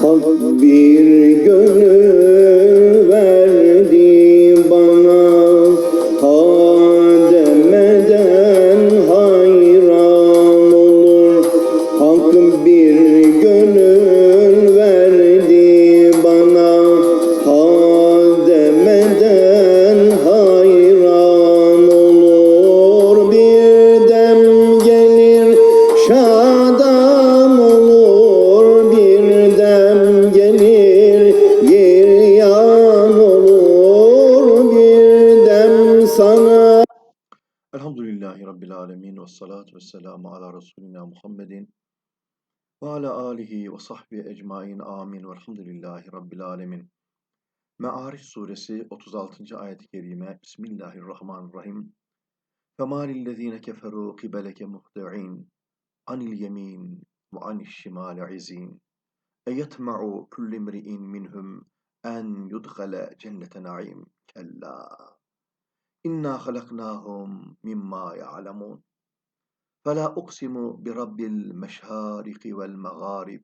Hak bir gönül verdi رب العالمين والصلاة والسلام على رسولنا محمد وعلى آله وصحبه أجمعين. آمين. والحمد لله رب العالمين. Me'arif suresi 36. بسم الله الرحمن الرحيم فَمَالِ للذين كَفَرُوا قِبَلَكَ مخدعين عَنِ الْيَم۪ينَ وَعَنِ الشِّمَالِ عِز۪ينَ اَيَتْمَعُوا كُلِّ مْرِئِينَ مِنْهُمْ أَنْ يُدْخَلَ جَنَّةَ نَعِيمٍ كَلَّا إنا خلقناهم مما يعلمون. فلا أقسم برب المشارق والمغارب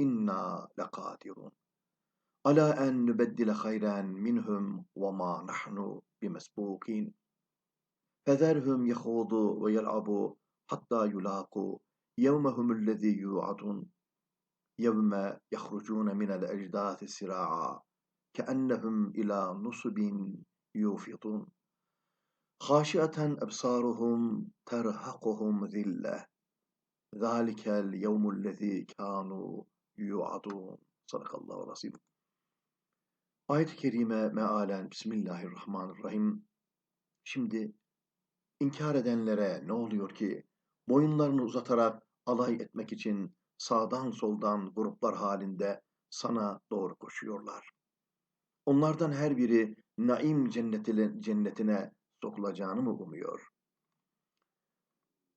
إنا لقادرون. على أن نبدل خيرا منهم وما نحن بمسبوقين. فذرهم يخوضوا ويلعبوا حتى يلاقوا يومهم الذي يوعدون. يوم يخرجون من الأجداث سراعا كأنهم إلى نصب يوفضون. خاشعة أبصارهم ترهقهم ذلة ذلك اليوم الذي كانوا يوعدون صدق الله العظيم Ayet-i Kerime mealen Bismillahirrahmanirrahim. Şimdi inkar edenlere ne oluyor ki boyunlarını uzatarak alay etmek için sağdan soldan gruplar halinde sana doğru koşuyorlar. Onlardan her biri naim cennetine, cennetine sokulacağını mı umuyor?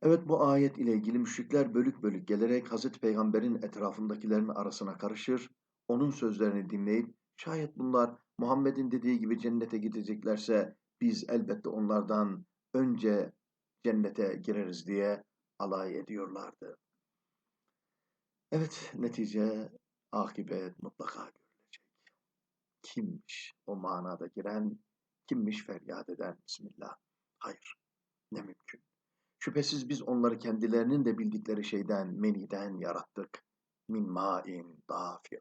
Evet bu ayet ile ilgili müşrikler bölük bölük gelerek Hazreti Peygamber'in etrafındakilerin arasına karışır, onun sözlerini dinleyip şayet bunlar Muhammed'in dediği gibi cennete gideceklerse biz elbette onlardan önce cennete gireriz diye alay ediyorlardı. Evet netice akibet mutlaka görülecek. Kimmiş o manada giren, kimmiş feryat eden Bismillah. Hayır, ne mümkün. Şüphesiz biz onları kendilerinin de bildikleri şeyden, meniden yarattık. Min ma'in dafik.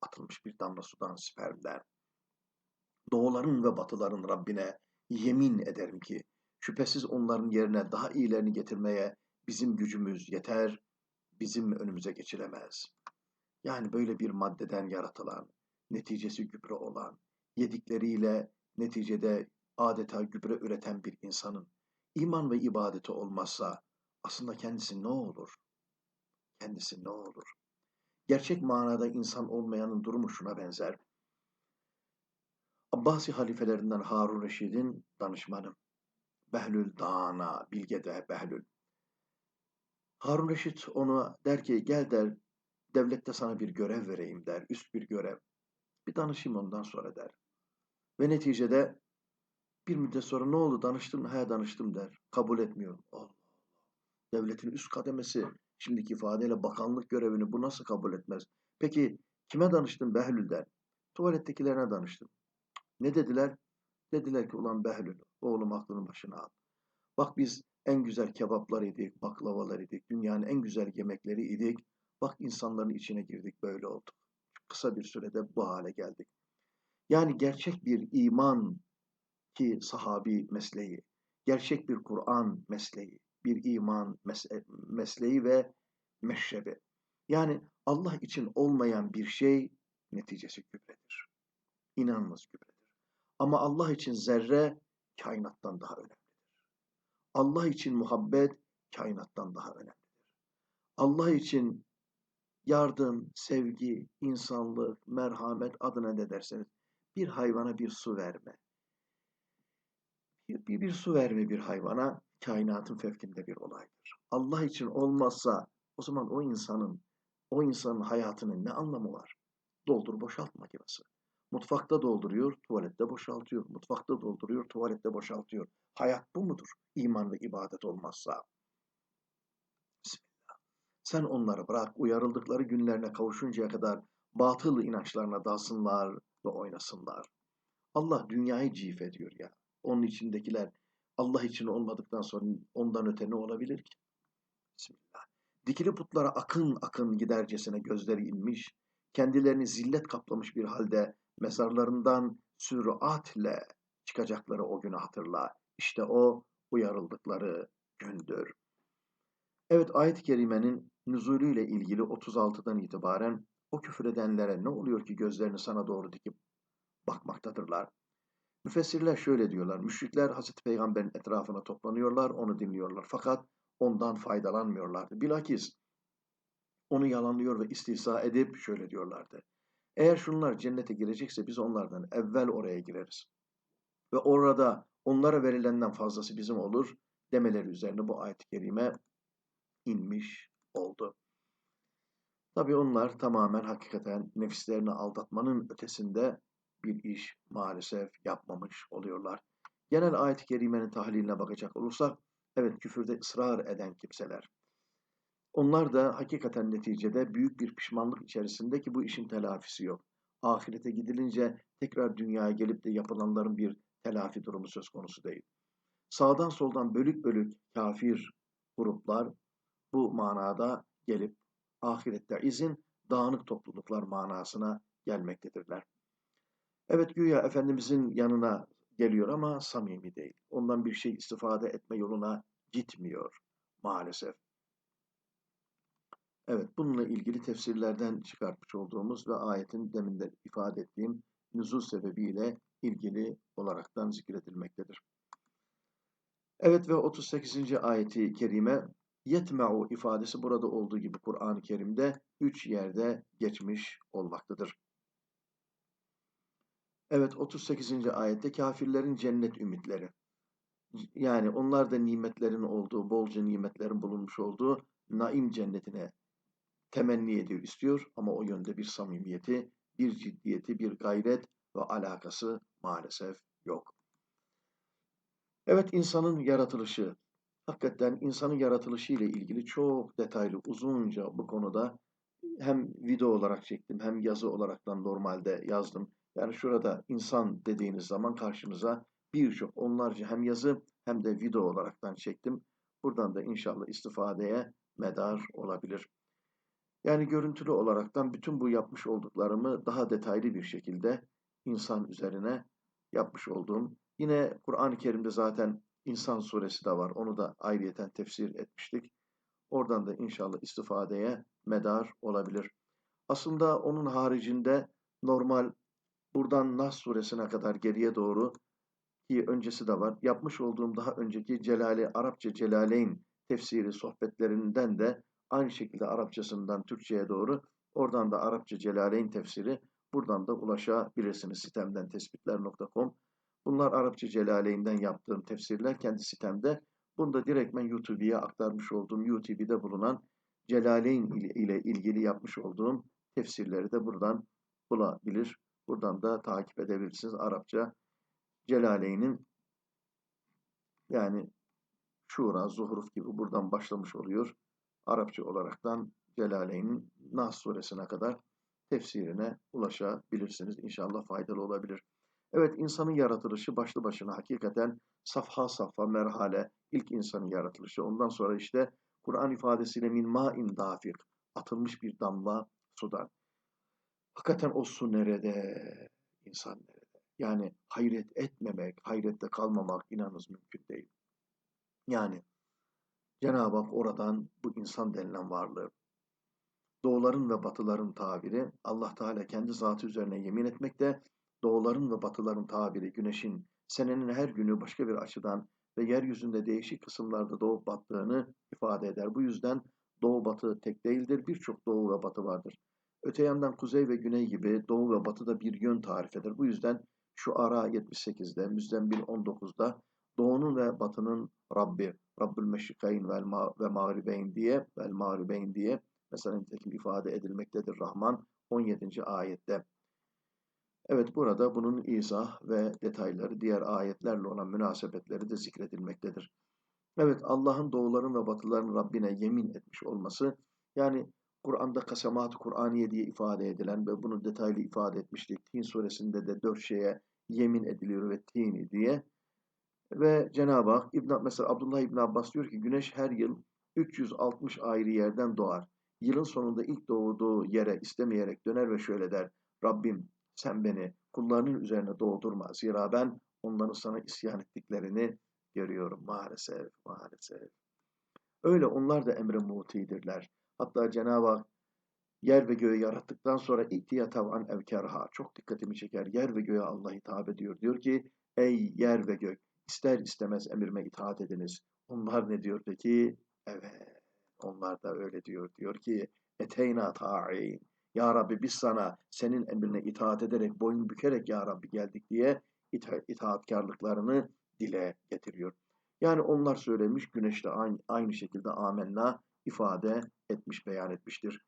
Atılmış bir damla sudan spermden. Doğuların ve batıların Rabbine yemin ederim ki şüphesiz onların yerine daha iyilerini getirmeye bizim gücümüz yeter, bizim önümüze geçilemez. Yani böyle bir maddeden yaratılan, neticesi gübre olan, yedikleriyle neticede adeta gübre üreten bir insanın iman ve ibadeti olmazsa aslında kendisi ne olur? Kendisi ne olur? Gerçek manada insan olmayanın durumu şuna benzer. Abbasi halifelerinden Harun Reşid'in danışmanı. Behlül Dana, Bilge'de Behlül. Harun Reşit ona der ki gel der devlette sana bir görev vereyim der, üst bir görev. Bir danışayım ondan sonra der. Ve neticede bir müddet sonra ne oldu danıştım mı? He danıştım der. Kabul etmiyor. Allah. Devletin üst kademesi şimdiki ifadeyle bakanlık görevini bu nasıl kabul etmez? Peki kime danıştın Behlül der. Tuvalettekilerine danıştım. Ne dediler? Dediler ki ulan Behlül oğlum aklını başına al. Bak biz en güzel kebaplar idik, baklavalar idik, dünyanın en güzel yemekleri idik. Bak insanların içine girdik böyle olduk. Kısa bir sürede bu hale geldik. Yani gerçek bir iman ki sahabi mesleği, gerçek bir Kur'an mesleği, bir iman mes- mesleği ve meşrebi. Yani Allah için olmayan bir şey neticesi gübredir. İnanınız gübredir. Ama Allah için zerre kainattan daha önemlidir. Allah için muhabbet kainattan daha önemlidir. Allah için yardım, sevgi, insanlık, merhamet adına ne derseniz bir hayvana bir su verme. Bir, bir, bir su verme bir hayvana kainatın fevkinde bir olaydır. Allah için olmazsa o zaman o insanın o insanın hayatının ne anlamı var? Doldur boşalt makinesi. Mutfakta dolduruyor, tuvalette boşaltıyor. Mutfakta dolduruyor, tuvalette boşaltıyor. Hayat bu mudur? İman ve ibadet olmazsa. Bismillah. Sen onları bırak, uyarıldıkları günlerine kavuşuncaya kadar batıl inançlarına dalsınlar ve oynasınlar. Allah dünyayı cif ediyor ya. Onun içindekiler Allah için olmadıktan sonra ondan öte ne olabilir ki? Bismillah. Dikili putlara akın akın gidercesine gözleri inmiş, kendilerini zillet kaplamış bir halde mezarlarından süratle çıkacakları o günü hatırla. İşte o uyarıldıkları gündür. Evet ayet-i kerimenin nüzulüyle ilgili 36'dan itibaren o küfür edenlere ne oluyor ki gözlerini sana doğru dikip bakmaktadırlar. Müfessirler şöyle diyorlar. Müşrikler Hazreti Peygamber'in etrafına toplanıyorlar, onu dinliyorlar. Fakat ondan faydalanmıyorlardı. Bilakis onu yalanlıyor ve istihza edip şöyle diyorlardı. Eğer şunlar cennete girecekse biz onlardan evvel oraya gireriz. Ve orada onlara verilenden fazlası bizim olur demeleri üzerine bu ayet-i kerime inmiş oldu. Tabi onlar tamamen hakikaten nefislerini aldatmanın ötesinde bir iş maalesef yapmamış oluyorlar. Genel ayet-i kerimenin tahliline bakacak olursak, evet küfürde ısrar eden kimseler. Onlar da hakikaten neticede büyük bir pişmanlık içerisinde ki bu işin telafisi yok. Ahirete gidilince tekrar dünyaya gelip de yapılanların bir telafi durumu söz konusu değil. Sağdan soldan bölük bölük kafir gruplar bu manada gelip ahirette izin dağınık topluluklar manasına gelmektedirler. Evet güya Efendimizin yanına geliyor ama samimi değil. Ondan bir şey istifade etme yoluna gitmiyor maalesef. Evet bununla ilgili tefsirlerden çıkartmış olduğumuz ve ayetin deminde ifade ettiğim nüzul sebebiyle ilgili olaraktan zikredilmektedir. Evet ve 38. ayeti kerime yetme'u ifadesi burada olduğu gibi Kur'an-ı Kerim'de üç yerde geçmiş olmaktadır. Evet 38. ayette kafirlerin cennet ümitleri. Yani onlar da nimetlerin olduğu, bolca nimetlerin bulunmuş olduğu naim cennetine temenni ediyor, istiyor ama o yönde bir samimiyeti, bir ciddiyeti, bir gayret ve alakası maalesef yok. Evet insanın yaratılışı, hakikaten insanın yaratılışı ile ilgili çok detaylı, uzunca bu konuda hem video olarak çektim hem yazı olaraktan normalde yazdım. Yani şurada insan dediğiniz zaman karşınıza birçok onlarca hem yazı hem de video olaraktan çektim. Buradan da inşallah istifadeye medar olabilir. Yani görüntülü olaraktan bütün bu yapmış olduklarımı daha detaylı bir şekilde insan üzerine yapmış olduğum. Yine Kur'an-ı Kerim'de zaten İnsan suresi de var. Onu da ayrıyeten tefsir etmiştik. Oradan da inşallah istifadeye medar olabilir. Aslında onun haricinde normal buradan Nas suresine kadar geriye doğru ki öncesi de var. Yapmış olduğum daha önceki Celali Arapça Celaleyn tefsiri sohbetlerinden de aynı şekilde Arapçasından Türkçe'ye doğru oradan da Arapça Celaleyn tefsiri buradan da ulaşabilirsiniz sitemden tespitler.com. Bunlar Arapça Celaleyn'den yaptığım tefsirler kendi sitemde. Bunu da direktmen YouTube'ya aktarmış olduğum YouTube'de bulunan Celaleyn ile ilgili yapmış olduğum tefsirleri de buradan bulabilir. Buradan da takip edebilirsiniz. Arapça Celaleyn'in yani Şura, Zuhruf gibi buradan başlamış oluyor. Arapça olaraktan Celaleyn'in Nas suresine kadar tefsirine ulaşabilirsiniz. İnşallah faydalı olabilir. Evet insanın yaratılışı başlı başına hakikaten safha safha merhale ilk insanın yaratılışı. Ondan sonra işte Kur'an ifadesiyle min ma'in dafik atılmış bir damla sudan. Hakikaten o su nerede? İnsan nerede? Yani hayret etmemek, hayrette kalmamak inanınız mümkün değil. Yani Cenab-ı Hak oradan bu insan denilen varlığı doğuların ve batıların tabiri Allah Teala kendi zatı üzerine yemin etmekte doğuların ve batıların tabiri güneşin senenin her günü başka bir açıdan ve yeryüzünde değişik kısımlarda doğup battığını ifade eder. Bu yüzden doğu batı tek değildir. Birçok doğu ve batı vardır. Öte yandan kuzey ve güney gibi doğu ve batı da bir yön tarif eder. Bu yüzden şu ara 78'de, Müzzemmil 19'da doğunun ve batının Rabbi, Rabbül Meşrikayn vel ma ve mağribeyn diye, vel mağribeyn diye mesela nitekim ifade edilmektedir Rahman 17. ayette. Evet burada bunun izah ve detayları diğer ayetlerle olan münasebetleri de zikredilmektedir. Evet Allah'ın doğuların ve batıların Rabbine yemin etmiş olması yani Kur'an'da kasemat-ı Kur'aniye diye ifade edilen ve bunu detaylı ifade etmiştik. Tin suresinde de dört şeye yemin ediliyor ve tini diye. Ve Cenab-ı Hak, İbn, mesela Abdullah İbn Abbas diyor ki güneş her yıl 360 ayrı yerden doğar. Yılın sonunda ilk doğduğu yere istemeyerek döner ve şöyle der. Rabbim sen beni kullarının üzerine doğdurma. Zira ben onların sana isyan ettiklerini görüyorum maalesef, maalesef. Öyle onlar da emre mutidirler. Hatta Cenab-ı Hak yer ve göğü yarattıktan sonra ihtiya tavan evkerha. Çok dikkatimi çeker. Yer ve göğe Allah hitap ediyor. Diyor ki ey yer ve gök ister istemez emirime itaat ediniz. Onlar ne diyor peki? Evet. Onlar da öyle diyor. Diyor ki eteyna ta'in. Ya Rabbi biz sana senin emrine itaat ederek, boyun bükerek Ya Rabbi geldik diye ita itaatkarlıklarını dile getiriyor. Yani onlar söylemiş, güneş de aynı, aynı şekilde amenna ifade etmiş, beyan etmiştir.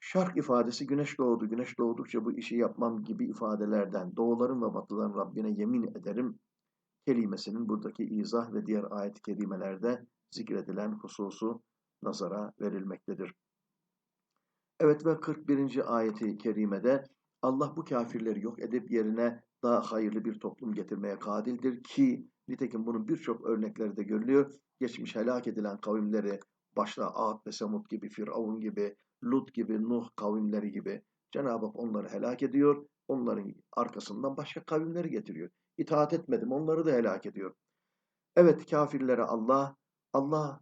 Şark ifadesi güneş doğdu, güneş doğdukça bu işi yapmam gibi ifadelerden doğuların ve batıların Rabbine yemin ederim kelimesinin buradaki izah ve diğer ayet-i kerimelerde zikredilen hususu nazara verilmektedir. Evet ve 41. ayeti kerimede Allah bu kafirleri yok edip yerine daha hayırlı bir toplum getirmeye kadirdir ki nitekim bunun birçok örnekleri de görülüyor. Geçmiş helak edilen kavimleri başta Ad ve Semud gibi, Firavun gibi, Lut gibi, Nuh kavimleri gibi Cenab-ı Hak onları helak ediyor. Onların arkasından başka kavimleri getiriyor. İtaat etmedim onları da helak ediyor. Evet kafirlere Allah, Allah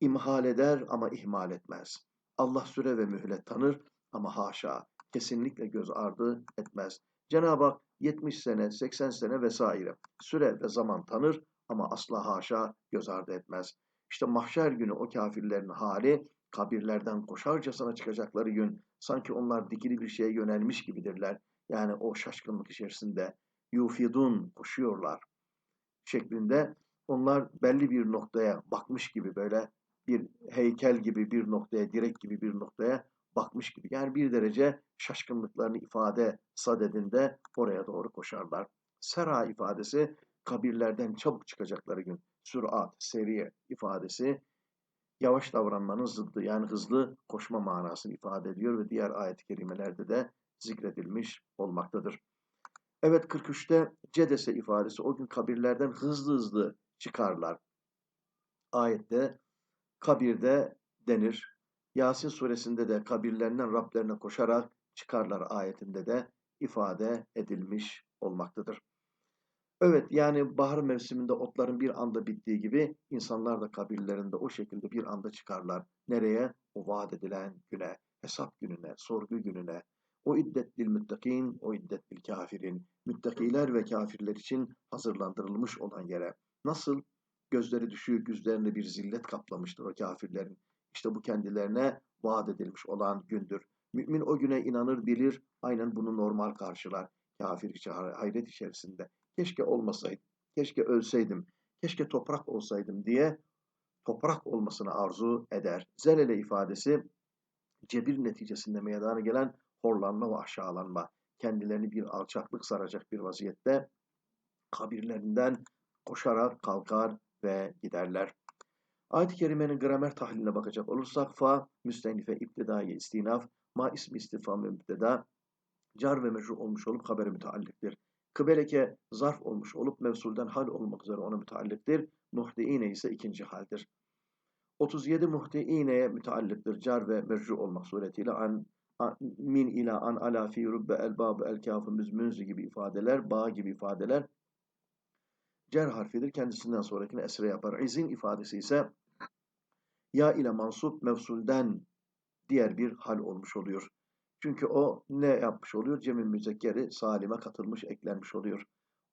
imhal eder ama ihmal etmez. Allah süre ve mühlet tanır ama haşa kesinlikle göz ardı etmez. Cenab-ı Hak 70 sene, 80 sene vesaire süre ve zaman tanır ama asla haşa göz ardı etmez. İşte mahşer günü o kafirlerin hali kabirlerden koşarcasına çıkacakları gün sanki onlar dikili bir şeye yönelmiş gibidirler. Yani o şaşkınlık içerisinde yufidun koşuyorlar şeklinde onlar belli bir noktaya bakmış gibi böyle bir heykel gibi bir noktaya, direk gibi bir noktaya bakmış gibi. Yani bir derece şaşkınlıklarını ifade sadedinde oraya doğru koşarlar. Sera ifadesi kabirlerden çabuk çıkacakları gün. Sürat, seriye ifadesi yavaş davranmanın zıddı yani hızlı koşma manasını ifade ediyor ve diğer ayet-i kerimelerde de zikredilmiş olmaktadır. Evet 43'te Cedese ifadesi o gün kabirlerden hızlı hızlı çıkarlar. Ayette kabirde denir. Yasin suresinde de kabirlerinden Rablerine koşarak çıkarlar ayetinde de ifade edilmiş olmaktadır. Evet yani bahar mevsiminde otların bir anda bittiği gibi insanlar da kabirlerinde o şekilde bir anda çıkarlar. Nereye? O vaat edilen güne, hesap gününe, sorgu gününe. O iddet bil müttakin, o iddet bil kafirin. Müttakiler ve kafirler için hazırlandırılmış olan yere. Nasıl? Gözleri düşük, yüzlerine bir zillet kaplamıştır o kafirlerin. İşte bu kendilerine vaat edilmiş olan gündür. Mümin o güne inanır, bilir, aynen bunu normal karşılar. Kafir içi hayret içerisinde. Keşke olmasaydım, keşke ölseydim, keşke toprak olsaydım diye toprak olmasını arzu eder. Zelele ifadesi cebir neticesinde meydana gelen horlanma ve aşağılanma. Kendilerini bir alçaklık saracak bir vaziyette kabirlerinden koşarak kalkar ve giderler. Ayet-i Kerime'nin gramer tahliline bakacak olursak fa, müstenife, iptidai, istinaf, ma ismi istifam ve müpteda, car ve mecru olmuş olup haberi mütealliktir. Kıbeleke zarf olmuş olup mevsulden hal olmak üzere ona mütealliktir. Muhdiine ise ikinci haldir. 37 muhdiineye müteallıktır. Car ve mecru olmak suretiyle an, an min ila an ala fi rubbe el babu el kafu müzmünzü gibi ifadeler, bağ gibi ifadeler cer harfidir. Kendisinden sonrakini esre yapar. İzin ifadesi ise ya ile mansup mevsulden diğer bir hal olmuş oluyor. Çünkü o ne yapmış oluyor? Cemil müzekkeri salime katılmış, eklenmiş oluyor.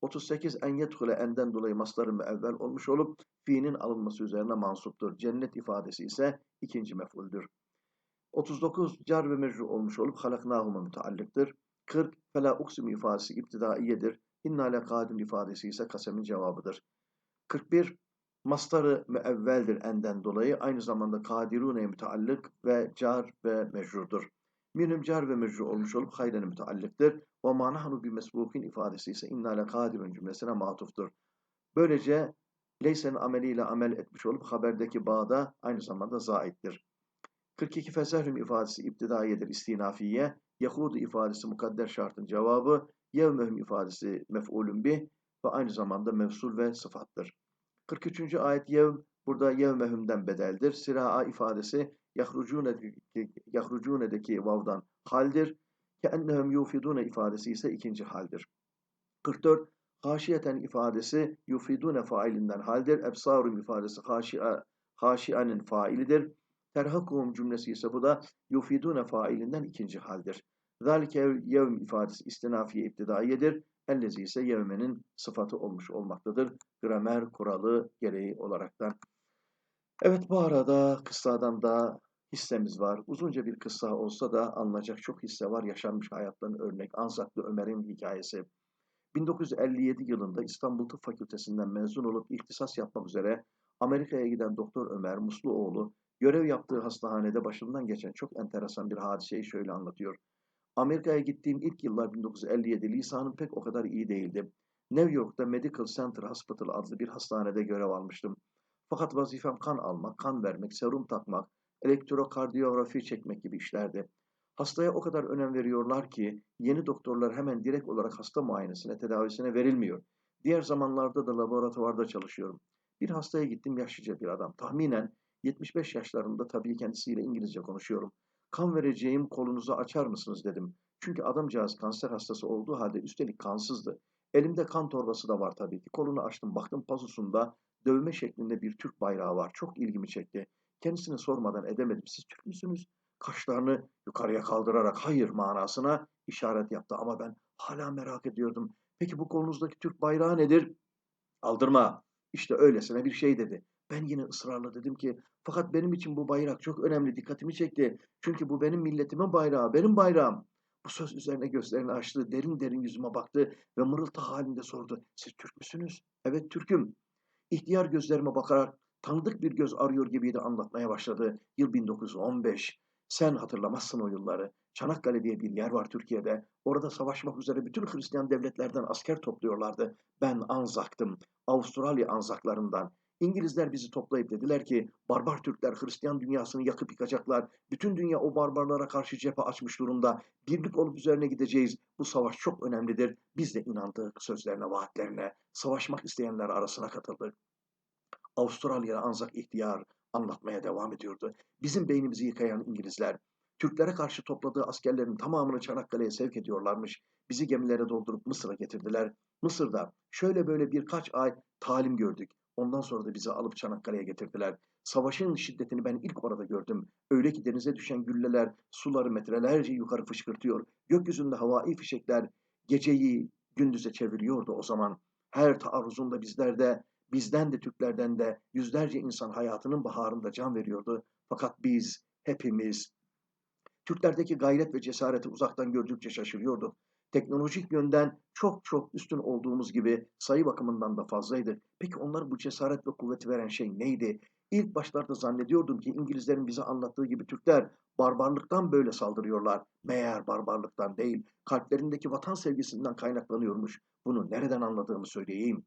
38 en yedhule enden dolayı masları müevvel olmuş olup fiinin alınması üzerine mansuptur. Cennet ifadesi ise ikinci mef'uldür. 39 car ve mecru olmuş olup halaknahuma müteallıktır. 40 fela uksim ifadesi iptidaiyedir. İnna le kadim ifadesi ise kasemin cevabıdır. 41 mastarı müevveldir enden dolayı aynı zamanda kadirune müteallık ve car ve mecrudur. Minüm car ve mecru olmuş olup hayren müteallıktır. Ve manahnu bir mesbukin ifadesi ise inna le kadirun cümlesine matuftur. Böylece leysenin ameliyle amel etmiş olup haberdeki bağda aynı zamanda zaittir. 42 fezehlüm ifadesi iptidaiyedir istinafiye. Yahudu ifadesi mukadder şartın cevabı. Yevmehum ifadesi mef'ulün bih ve aynı zamanda mevsul ve sıfattır. 43. ayet yev burada yevmehum'den bedeldir. Siraa ifadesi yahrucune'deki, vavdan haldir. Keennehum yufidune ifadesi ise ikinci haldir. 44. Haşiyeten ifadesi yufidune failinden haldir. Ebsarun ifadesi haşia, haşianin failidir. Terhakum cümlesi ise bu da yufidune failinden ikinci haldir. Zalike yevm ifadesi istinafiye iptidaiyedir. Ellezi ise yevmenin sıfatı olmuş olmaktadır. Gramer kuralı gereği olaraktan. Evet bu arada kıssadan da hissemiz var. Uzunca bir kıssa olsa da anlayacak çok hisse var. Yaşanmış hayatların örnek. Anzaklı Ömer'in hikayesi. 1957 yılında İstanbul Tıp Fakültesinden mezun olup ihtisas yapmak üzere Amerika'ya giden Doktor Ömer Musluoğlu görev yaptığı hastanede başından geçen çok enteresan bir hadiseyi şöyle anlatıyor. Amerika'ya gittiğim ilk yıllar 1957 lisanım pek o kadar iyi değildi. New York'ta Medical Center Hospital adlı bir hastanede görev almıştım. Fakat vazifem kan almak, kan vermek, serum takmak, elektrokardiyografi çekmek gibi işlerdi. Hastaya o kadar önem veriyorlar ki yeni doktorlar hemen direkt olarak hasta muayenesine, tedavisine verilmiyor. Diğer zamanlarda da laboratuvarda çalışıyorum. Bir hastaya gittim yaşlıca bir adam. Tahminen 75 yaşlarında tabii kendisiyle İngilizce konuşuyorum. Kan vereceğim kolunuzu açar mısınız dedim. Çünkü adamcağız kanser hastası olduğu halde üstelik kansızdı. Elimde kan torbası da var tabii ki. Kolunu açtım baktım pazusunda dövme şeklinde bir Türk bayrağı var. Çok ilgimi çekti. Kendisine sormadan edemedim. Siz Türk müsünüz? Kaşlarını yukarıya kaldırarak hayır manasına işaret yaptı. Ama ben hala merak ediyordum. Peki bu kolunuzdaki Türk bayrağı nedir? Aldırma. İşte öylesine bir şey dedi. Ben yine ısrarla dedim ki fakat benim için bu bayrak çok önemli dikkatimi çekti. Çünkü bu benim milletimin bayrağı, benim bayrağım. Bu söz üzerine gözlerini açtı, derin derin yüzüme baktı ve mırıltı halinde sordu. Siz Türk müsünüz? Evet Türk'üm. İhtiyar gözlerime bakarak tanıdık bir göz arıyor gibiydi anlatmaya başladı. Yıl 1915. Sen hatırlamazsın o yılları. Çanakkale diye bir yer var Türkiye'de. Orada savaşmak üzere bütün Hristiyan devletlerden asker topluyorlardı. Ben Anzak'tım. Avustralya Anzaklarından. İngilizler bizi toplayıp dediler ki barbar Türkler Hristiyan dünyasını yakıp yıkacaklar. Bütün dünya o barbarlara karşı cephe açmış durumda. Birlik olup üzerine gideceğiz. Bu savaş çok önemlidir. Biz de inandık sözlerine, vaatlerine. Savaşmak isteyenler arasına katıldık. Avustralya Anzak ihtiyar anlatmaya devam ediyordu. Bizim beynimizi yıkayan İngilizler Türklere karşı topladığı askerlerin tamamını Çanakkale'ye sevk ediyorlarmış. Bizi gemilere doldurup Mısır'a getirdiler. Mısır'da şöyle böyle birkaç ay talim gördük. Ondan sonra da bizi alıp Çanakkale'ye getirdiler. Savaşın şiddetini ben ilk orada gördüm. Öyle ki denize düşen gülleler suları metrelerce yukarı fışkırtıyor. Gökyüzünde havai fişekler geceyi gündüze çeviriyordu o zaman. Her taarruzunda bizlerde, bizden de Türklerden de yüzlerce insan hayatının baharında can veriyordu. Fakat biz hepimiz Türklerdeki gayret ve cesareti uzaktan gördükçe şaşırıyordu. Teknolojik yönden çok çok üstün olduğumuz gibi sayı bakımından da fazlaydı. Peki onlara bu cesaret ve kuvveti veren şey neydi? İlk başlarda zannediyordum ki İngilizlerin bize anlattığı gibi Türkler barbarlıktan böyle saldırıyorlar. Meğer barbarlıktan değil, kalplerindeki vatan sevgisinden kaynaklanıyormuş. Bunu nereden anladığımı söyleyeyim.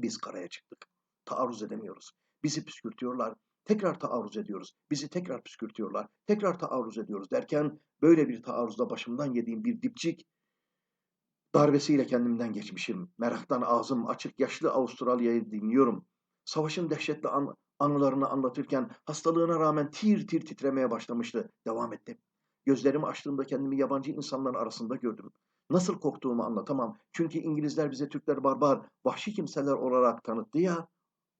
Biz karaya çıktık. Taarruz edemiyoruz. Bizi püskürtüyorlar. Tekrar taarruz ediyoruz. Bizi tekrar püskürtüyorlar. Tekrar taarruz ediyoruz derken böyle bir taarruzda başımdan yediğim bir dipçik darbesiyle kendimden geçmişim. Meraktan ağzım açık yaşlı Avustralya'yı dinliyorum. Savaşın dehşetli an anılarını anlatırken hastalığına rağmen tir tir titremeye başlamıştı. Devam etti. Gözlerimi açtığımda kendimi yabancı insanların arasında gördüm. Nasıl korktuğumu anlatamam. Çünkü İngilizler bize Türkler barbar, vahşi kimseler olarak tanıttı ya.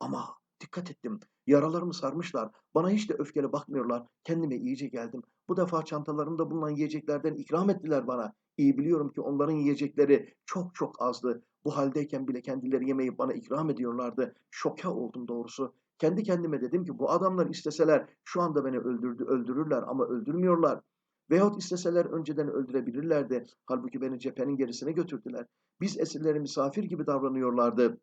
Ama dikkat ettim. Yaralarımı sarmışlar. Bana hiç de öfkeli bakmıyorlar. Kendime iyice geldim. Bu defa çantalarında bulunan yiyeceklerden ikram ettiler bana. İyi biliyorum ki onların yiyecekleri çok çok azdı. Bu haldeyken bile kendileri yemeği bana ikram ediyorlardı. Şoke oldum doğrusu. Kendi kendime dedim ki bu adamlar isteseler şu anda beni öldürdü, öldürürler ama öldürmüyorlar. Veyahut isteseler önceden öldürebilirlerdi. Halbuki beni cephenin gerisine götürdüler. Biz esirlere misafir gibi davranıyorlardı.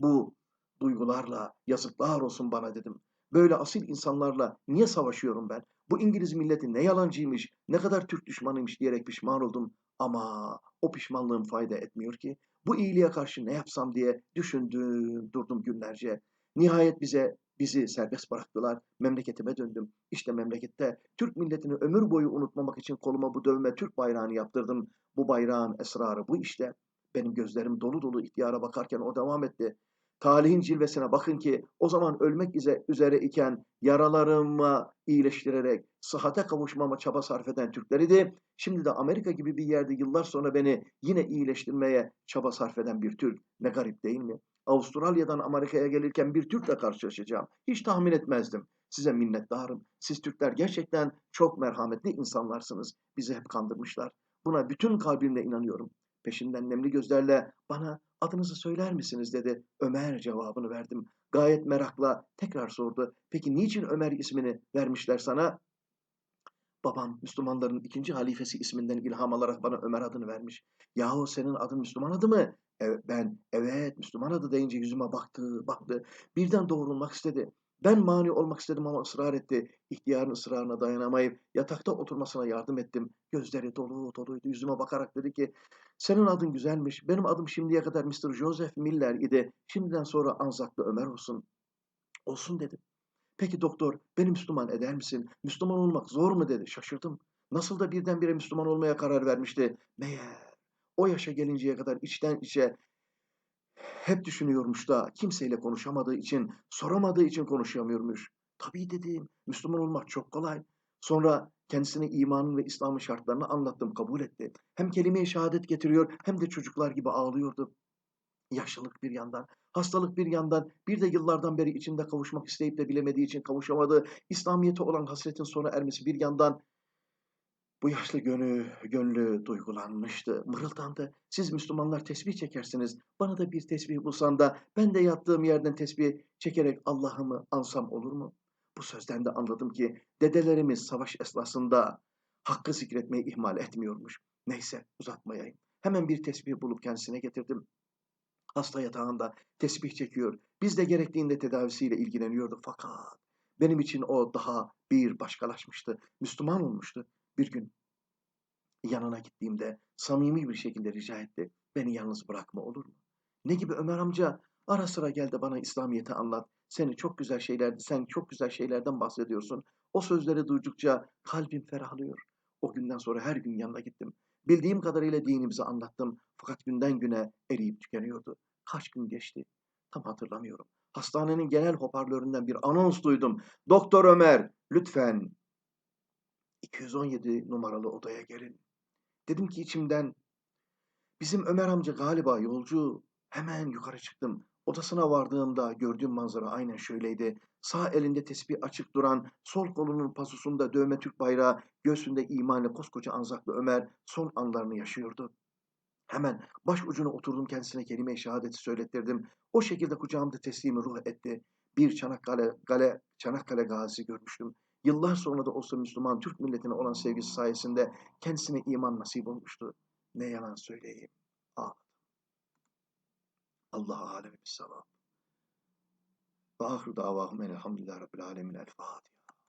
Bu duygularla yazıklar olsun bana dedim. Böyle asil insanlarla niye savaşıyorum ben? Bu İngiliz milleti ne yalancıymış, ne kadar Türk düşmanıymış diyerek pişman oldum. Ama o pişmanlığım fayda etmiyor ki. Bu iyiliğe karşı ne yapsam diye düşündüm, durdum günlerce. Nihayet bize Bizi serbest bıraktılar. Memleketime döndüm. İşte memlekette Türk milletini ömür boyu unutmamak için koluma bu dövme Türk bayrağını yaptırdım. Bu bayrağın esrarı bu işte. Benim gözlerim dolu dolu ihtiyara bakarken o devam etti. Talihin cilvesine bakın ki o zaman ölmek üzere iken yaralarımı iyileştirerek sıhhate kavuşmama çaba sarf eden Türkler idi. Şimdi de Amerika gibi bir yerde yıllar sonra beni yine iyileştirmeye çaba sarf eden bir Türk. Ne garip değil mi? Avustralya'dan Amerika'ya gelirken bir Türk'le karşılaşacağım. Hiç tahmin etmezdim. Size minnettarım. Siz Türkler gerçekten çok merhametli insanlarsınız. Bizi hep kandırmışlar. Buna bütün kalbimle inanıyorum. Peşinden nemli gözlerle bana adınızı söyler misiniz dedi. Ömer cevabını verdim. Gayet merakla tekrar sordu. Peki niçin Ömer ismini vermişler sana? Babam Müslümanların ikinci halifesi isminden ilham alarak bana Ömer adını vermiş. Yahu senin adın Müslüman adı mı? Evet, ben evet Müslüman adı deyince yüzüme baktı, baktı. Birden doğrulmak istedi. Ben mani olmak istedim ama ısrar etti. İhtiyarın ısrarına dayanamayıp yatakta oturmasına yardım ettim. Gözleri dolu doluydu. Yüzüme bakarak dedi ki senin adın güzelmiş. Benim adım şimdiye kadar Mr. Joseph Miller idi. Şimdiden sonra Anzaklı Ömer olsun. Olsun dedim. Peki doktor beni Müslüman eder misin? Müslüman olmak zor mu dedi. Şaşırdım. Nasıl da birdenbire Müslüman olmaya karar vermişti. Meğer o yaşa gelinceye kadar içten içe hep düşünüyormuş da kimseyle konuşamadığı için, soramadığı için konuşamıyormuş. Tabii dedim, Müslüman olmak çok kolay. Sonra kendisine imanın ve İslam'ın şartlarını anlattım, kabul etti. Hem kelime-i şehadet getiriyor hem de çocuklar gibi ağlıyordu. Yaşlılık bir yandan, hastalık bir yandan, bir de yıllardan beri içinde kavuşmak isteyip de bilemediği için kavuşamadığı İslamiyet'e olan hasretin sona ermesi bir yandan bu yaşlı gönlü, gönlü duygulanmıştı, mırıldandı. Siz Müslümanlar tesbih çekersiniz. Bana da bir tesbih bulsan da ben de yattığım yerden tesbih çekerek Allah'ımı ansam olur mu? Bu sözden de anladım ki dedelerimiz savaş esnasında hakkı zikretmeyi ihmal etmiyormuş. Neyse uzatmayayım. Hemen bir tesbih bulup kendisine getirdim. Hasta yatağında tesbih çekiyor. Biz de gerektiğinde tedavisiyle ilgileniyorduk fakat benim için o daha bir başkalaşmıştı. Müslüman olmuştu. Bir gün yanına gittiğimde samimi bir şekilde rica etti. Beni yalnız bırakma olur mu? Ne gibi Ömer amca? Ara sıra gel de bana İslamiyet'i anlat. Seni çok güzel şeyler, sen çok güzel şeylerden bahsediyorsun. O sözleri duydukça kalbim ferahlıyor. O günden sonra her gün yanına gittim. Bildiğim kadarıyla dinimizi anlattım. Fakat günden güne eriyip tükeniyordu. Kaç gün geçti? Tam hatırlamıyorum. Hastanenin genel hoparlöründen bir anons duydum. Doktor Ömer, lütfen 217 numaralı odaya gelin. Dedim ki içimden bizim Ömer amca galiba yolcu. Hemen yukarı çıktım. Odasına vardığımda gördüğüm manzara aynen şöyleydi. Sağ elinde tesbih açık duran, sol kolunun pasusunda dövme Türk bayrağı, göğsünde imanla koskoca Anzaklı Ömer son anlarını yaşıyordu. Hemen baş ucuna oturdum kendisine kelime-i şehadeti söylettirdim. O şekilde kucağımda teslimi ruh etti. Bir Çanakkale, gale, Çanakkale gazisi görmüştüm. Yıllar sonra da olsa Müslüman Türk milletine olan sevgisi sayesinde kendisine iman nasip olmuştu. Ne yalan söyleyeyim. Ağladım. Allah'a alemi sevap. Ve ahir davahum elhamdülillah rabbil alemin el Fatiha.